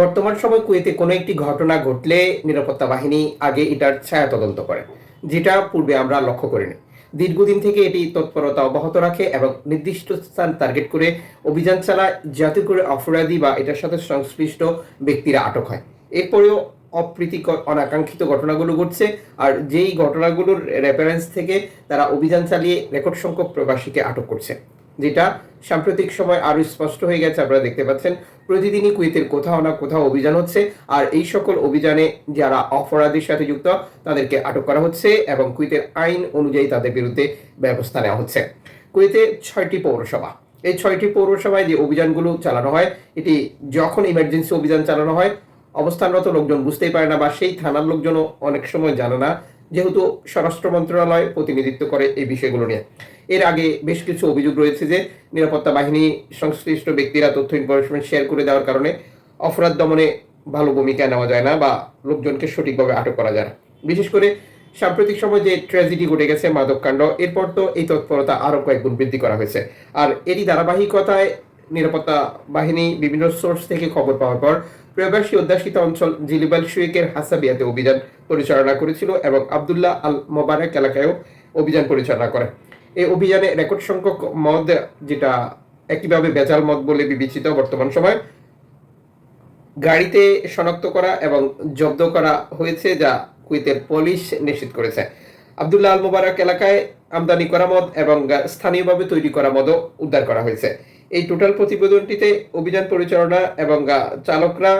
বর্তমান সময় কুয়েতে কোনো একটি ঘটনা ঘটলে নিরাপত্তা বাহিনী আগে এটার ছায়া তদন্ত করে, যেটা পূর্বে আমরা লক্ষ্য করিনি। দীর্ঘদিন থেকে এটি তৎপরতা অব্যাহত রাখে এবং নির্দিষ্ট স্থান টার্গেট করে অভিযান চালায়, যাতে করে অপরাধী বা এটার সাথে সংশ্লিষ্ট ব্যক্তিরা আটক হয়। এরপরেও অপ্রীতিকর, অনাকাঙ্ক্ষিত ঘটনাগুলো ঘটছে আর যেই ঘটনাগুলোর রেফারেন্স থেকে তারা অভিযান চালিয়ে রেকর্ড সংখ্যক প্রবাসীকে আটক করছে। যেটা সাম্প্রতিক সময় আরও স্পষ্ট হয়ে গেছে, আপনারা দেখতে পাচ্ছেন। প্রতিদিনই কুয়েতের কোথাও না কোথাও অভিযান হচ্ছে, আর এই সকল অভিযানে যারা অপরাধীর সাথে যুক্ত, তাদেরকে আটক করা হচ্ছে এবং কুয়েতের আইন অনুযায়ী তাদের বিরুদ্ধে ব্যবস্থা নেওয়া হচ্ছে। কুয়েতে ছয়টি পৌরসভা। এই ছয়টি পৌরসভায় যে অভিযানগুলো চালানো হয়, এটি যখন ইমার্জেন্সি অভিযান চালানো হয়, অবস্থানরত লোকজন বুঝতেই পারে না বা সেই থানার লোকজনও অনেক সময় জানে না যেহেতু স্বরাষ্ট্র মন্ত্রণালয় প্রতিনিধিত্ব করে এই বিষয়গুলো নিয়ে। এর আগে বেশ কিছু অভিযোগ রয়েছে যে নিরাপত্তা বাহিনী সংশ্লিষ্ট ব্যক্তিরা তথ্য ইনফরমেশন শেয়ার করে দেওয়ার কারণে অপরাধ দমনে ভালো ভূমিকা নেওয়া যায় না বা লোকজনকে সঠিকভাবে আটক করা যায় না। বিশেষ করে সাম্প্রতিক সময় যে ট্র্যাজেডি ঘটে গেছে মাদককাণ্ড, এরপর তো এই তৎপরতা আরও কয়েক গুণ বৃদ্ধি করা হয়েছে। আর এরই ধারাবাহিকতায় নিরাপত্তা বাহিনী বিভিন্ন সোর্স থেকে খবর পাওয়ার পর প্রবাসী অধ্যাসিত অঞ্চল জিলিবাল শুয়েকের হাসাবিয়াতে অভিযান পরিচালনা করেছিল এবং আবদুল্লাহ আল মোবারক এলাকায়ও অভিযান পরিচালনা করে। এই অভিযানে রেকর্ড সংখ্যক মদ, যেটা একইভাবে বেজাল মদ বলে বিবেচিত বর্তমান সময়, গাড়িতে শনাক্ত করা এবং জব্দ করা হয়েছে যা কুয়েতের পুলিশ নিশ্চিত করেছে। আবদুল্লাহ আল মোবারক এলাকায় আমদানি করা মদ এবং স্থানীয়ভাবে তৈরি করা মদও উদ্ধার করা হয়েছে। এই টোটাল প্রতিবেদনটিতে অভিযান পরিচালনা এবং চালকরা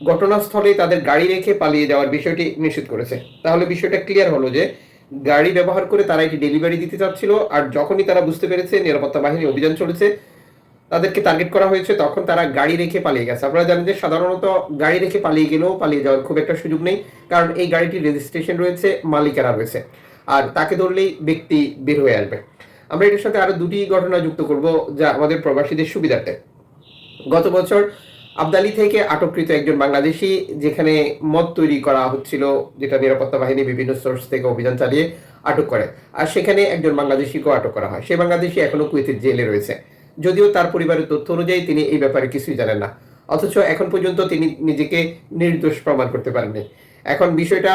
ঘটনাস্থলে তাদের গাড়ি রেখে পালিয়ে যাওয়ার বিষয়টি নিশ্চিত করেছে। তাহলে বিষয়টা ক্লিয়ার হলো যে, গাড়ি ব্যবহার করে তারা একটি ডেলিভারি দিতে চাচ্ছিল আর যখনই তারা বুঝতে পেরেছে নিরাপত্তা বাহিনী অভিযান চলেছে, তাদেরকে টার্গেট করা হয়েছে, তখন তারা গাড়ি রেখে পালিয়ে গেছে। আপনারা জানেন যে সাধারণত গাড়ি রেখে পালিয়ে গেলেও পালিয়ে যাওয়ার খুব একটা সুযোগ নেই, কারণ এই গাড়িটির রেজিস্ট্রেশন রয়েছে, মালিকেরা রয়েছে। আর তাকে ধরলেই ব্যক্তি বের হয়ে আসবে। আমরা এটার সাথে আরও দুটি ঘটনা যুক্ত করব যা আমাদের প্রবাসীদের সুবিধার্থে। গত বছর আবদালি থেকে আটককৃত একজন বাংলাদেশি যেখানে মদ তৈরি করা হচ্ছিল, যেটা নিরাপত্তা বাহিনী বিভিন্ন সোর্স থেকে অভিযান চালিয়ে আটক করে, আর সেখানে একজন বাংলাদেশিকেও আটক করা হয়। সেই বাংলাদেশি এখনও কুয়েতের জেলে রয়েছে। যদিও তার পরিবারের তথ্য অনুযায়ী তিনি এই ব্যাপারে কিছুই জানেন না, অথচ এখন পর্যন্ত তিনি নিজেকে নির্দোষ প্রমাণ করতে পারেননি। এখন বিষয়টা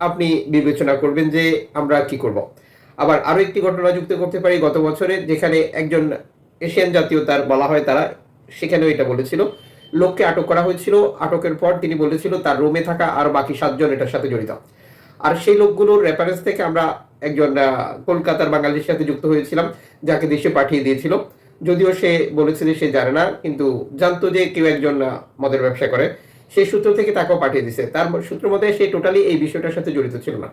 আপনি বিবেচনা করবেন যে আমরা কি করব। আবার আরও একটি ঘটনা যুক্ত করতে পারি। গত বছরে যেখানে একজন এশিয়ান জাতীয়তার বলা হয় তারা সেখানেও এটা বলেছিল। লোককে আটক করা হয়েছিল। আটকের পর তিনি বলেছিল তার রুমে থাকা আর বাকি সাতজন এটার সাথে জড়িত। আর সেই লোকগুলোর রেফারেন্স থেকে আমরা একজন কলকাতার বাঙালির সাথে যুক্ত হয়েছিলাম, যাকে দেশে পাঠিয়ে দিয়েছিল। যদিও সে বলেছে সে জানে না, কিন্তু জানতো যে কেউ একজন মদের ব্যবসা করে। সেই সূত্র থেকে তাকেও পাঠিয়ে দিছে। তার সূত্র মতে সে টোটালি এই বিষয়টার সাথে জড়িত ছিল না।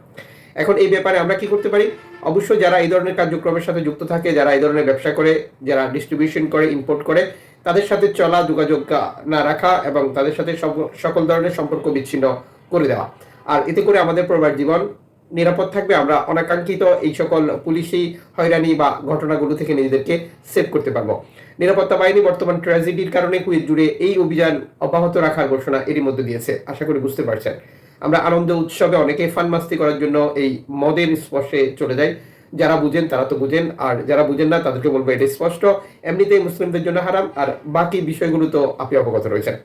এখন এই ব্যাপারে আমরা কি করতে পারি? অবশ্যই যারা এই ধরনের কার্যক্রমের সাথে যুক্ত থাকে, যারা এই ধরনের ব্যবসা করে, যারা ডিস্ট্রিবিউশন করে ইম্পোর্ট করে, তাদের সাথে চলা, যোগাযোগ না রাখা এবং তাদের সাথে সকল ধরনের সম্পর্ক বিচ্ছিন্ন করে দেওয়া। আর এতে করে আমাদের প্রবার জীবন নিরাপদ থাকবে। আমরা অনাকাঙ্ক্ষিত এই সকল পুলিশি হয়রানি বা ঘটনাগুলো থেকে নিজেদেরকে সেভ করতে পারব। নিরাপত্তা বাহিনী বর্তমান ট্র্যাজেডির কারণে কুয়েত জুড়ে এই অভিযান অব্যাহত রাখার ঘোষণা এরই মধ্যে দিয়েছে। আশা করি বুঝতে পারছেন। আমরা আনন্দ উৎসবে অনেকে ফানমাস্তি করার জন্য এই মদের স্পর্শে চলে যাই। যারা বুঝেন, তারা তো বুঝেন। আর যারা বুঝেন না, তাদেরকে বলব এটা স্পষ্ট। এমনিতেই মুসলিমদের জন্য হারাম। আর বাকি বিষয়গুলো তো আপনি অবগত রয়েছেন।